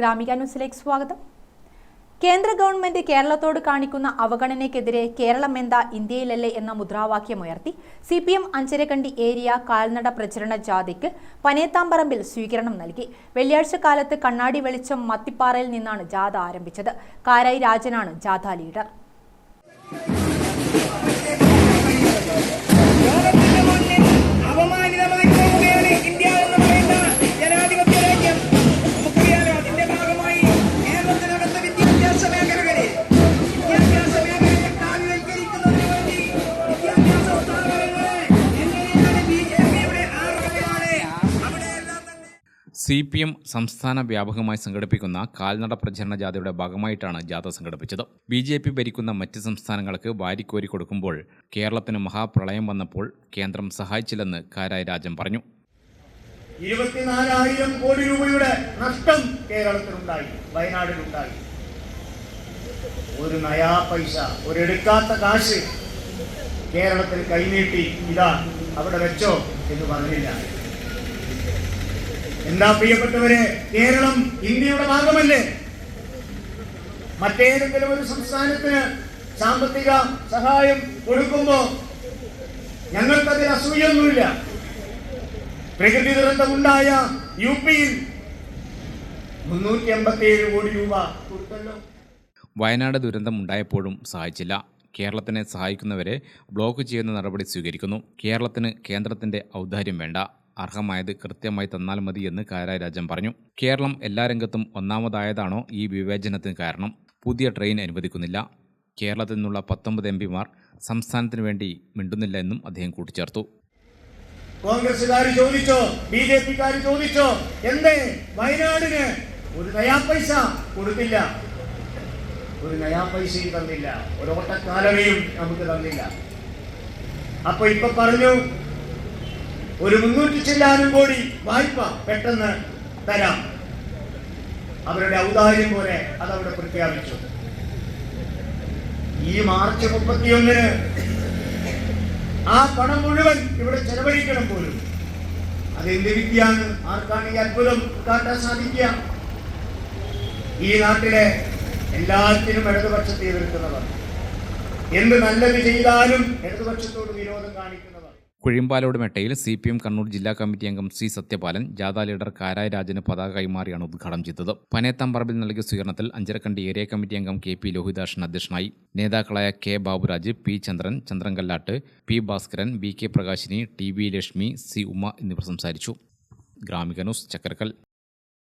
ഗ്രാമിക ന്യൂസിലേക്ക് സ്വാഗതം. കേന്ദ്ര ഗവൺമെന്റ് കേരളത്തോട് കാണിക്കുന്ന അവഗണനയ്ക്കെതിരെ കേരളം എന്താ ഇന്ത്യയിലല്ലേ എന്ന മുദ്രാവാക്യമുയർത്തി C P M Anjarakandy area കാൽനട പ്രചരണ ജാഥയ്ക്ക് പനേത്താമ്പറമ്പിൽ സ്വീകരണം നൽകി. വെള്ളിയാഴ്ച കാലത്ത് കണ്ണാടി വെളിച്ചം മത്തിപ്പാറയിൽ നിന്നാണ് ജാഥ ആരംഭിച്ചത്. കാരായി രാജനാണ് ജാഥ ലീഡർ. സി പി എം സംസ്ഥാന വ്യാപകമായി സംഘടിപ്പിക്കുന്ന കാൽനട പ്രചരണ ജാഥയുടെ ഭാഗമായിട്ടാണ് ജാഥ സംഘടിപ്പിച്ചത്. ബി ജെ പി ഭരിക്കുന്ന മറ്റ് സംസ്ഥാനങ്ങൾക്ക് വാരിക്കോരി കൊടുക്കുമ്പോൾ കേരളത്തിന് മഹാപ്രളയം വന്നപ്പോൾ കേന്ദ്രം സഹായിച്ചില്ലെന്ന് കാരായ രാജൻ പറഞ്ഞു. ഇരുപത്തിനാലായിരം കോടി രൂപയുടെ നഷ്ടം കേരളത്തിലുണ്ടായി വയനാടിലുണ്ടായി. ഒരു നയാ പൈസ ഒരെടുക്കാത്ത കാശ് കേരളത്തിൽ കൈനീട്ടി ഇതാ അവിടെ വെച്ചോ എന്ന് പറഞ്ഞില്ല. എന്താ പ്രിയപ്പെട്ടവരെ കേരളം ഇന്ത്യയുടെ ഭാഗമല്ലേ? മറ്റേതെങ്കിലും ഒരു സംസ്ഥാനത്തിന് സാമ്പത്തിക സഹായം കൊടുക്കുമ്പോ ഞങ്ങൾക്കതിൽ അസൂയൊന്നുമില്ല. പ്രകൃതി ദുരന്തമുണ്ടായ യു പിയിൽ മുന്നൂറ്റി അമ്പത്തിയേഴ് കോടി രൂപ കൊടുത്തല്ലോ. വയനാട് ദുരന്തം ഉണ്ടായപ്പോഴും സഹായിച്ചില്ല. കേരളത്തിനെ സഹായിക്കുന്നവരെ ബ്ലോക്ക് ചെയ്യുന്ന നടപടി സ്വീകരിക്കുന്നു. കേരളത്തിന് കേന്ദ്രത്തിന്റെ ഔദാര്യം വേണ്ട. അർഹമായത് കൃത്യമായി തന്നാൽ മതി എന്ന് കാരായ രാജൻ പറഞ്ഞു. കേരളം എല്ലാ രംഗത്തും ഒന്നാമതായതാണോ ഈ വിവേചനത്തിന് കാരണം? പുതിയ ട്രെയിൻ അനുവദിക്കുന്നില്ല. കേരളത്തിൽ നിന്നുള്ള പത്തൊമ്പത് എം പിമാർ സംസ്ഥാനത്തിന് വേണ്ടി മിണ്ടുന്നില്ല എന്നും അദ്ദേഹം കൂട്ടിച്ചേർത്തു. കോൺഗ്രസുകാർ ചോദിച്ചോ? ബി ജെ പിക്കാർ ചോദിച്ചോ? എന്തേ? വയനാടിന് ഒരു നയാ പൈസ കൊടുത്തില്ല. ഒരു നയാ പൈസയും തന്നില്ല. ഒരു ഓട്ടക്കാലമേയും നമുക്ക് തന്നില്ല. അപ്പൊ ഇപ്പൊ പറഞ്ഞു ഒരു മുന്നൂറ്റി ചില്ലാനും കോടി വായ്പ പെട്ടെന്ന് തരാം. അവരുടെ ഔദാര്യം പോലെ അതവിടെ പ്രഖ്യാപിച്ചു. ഈ മാർച്ച് മുപ്പത്തിയൊന്നിന് ആ പണം മുഴുവൻ ഇവിടെ ചെലവഴിക്കണം പോലും. അതെന്ത് വിദ്യയാണ്? ആർക്കാണ് ഈ അത്ഭുതം കാട്ടാൻ സാധിക്കുക? ഈ നാട്ടിലെ എല്ലാത്തിനും ഇടതുപക്ഷത്തെ എതിർക്കുന്നവർ. എന്ത് നല്ലത് ചെയ്താലും ഇടതുപക്ഷത്തോട് വിരോധം കാണിക്കുന്നവർ. കുഴിമ്പാലോട് മെട്ടയിൽ സി പി എം കണ്ണൂർ ജില്ലാ കമ്മിറ്റി അംഗം സി സത്യപാലൻ ജാഥ ലീഡർ കാരായ രാജന് പതാക കൈമാറിയാണ് ഉദ്ഘാടനം ചെയ്തത്. പനേത്താമ്പറമ്പിൽ നൽകിയ സ്വീകരണത്തിൽ അഞ്ചരക്കണ്ടി ഏരിയ കമ്മിറ്റി അംഗം കെ പി ലോഹിതാഷൻ അധ്യക്ഷനായി. നേതാക്കളായ K Baburaj P Chandran Chandrankallat P Bhaskaran V K Prakashini T V Lakshmi C Umma എന്നിവർ സംസാരിച്ചു. ഗ്രാമിക ന്യൂസ് ചക്കരക്കൽ.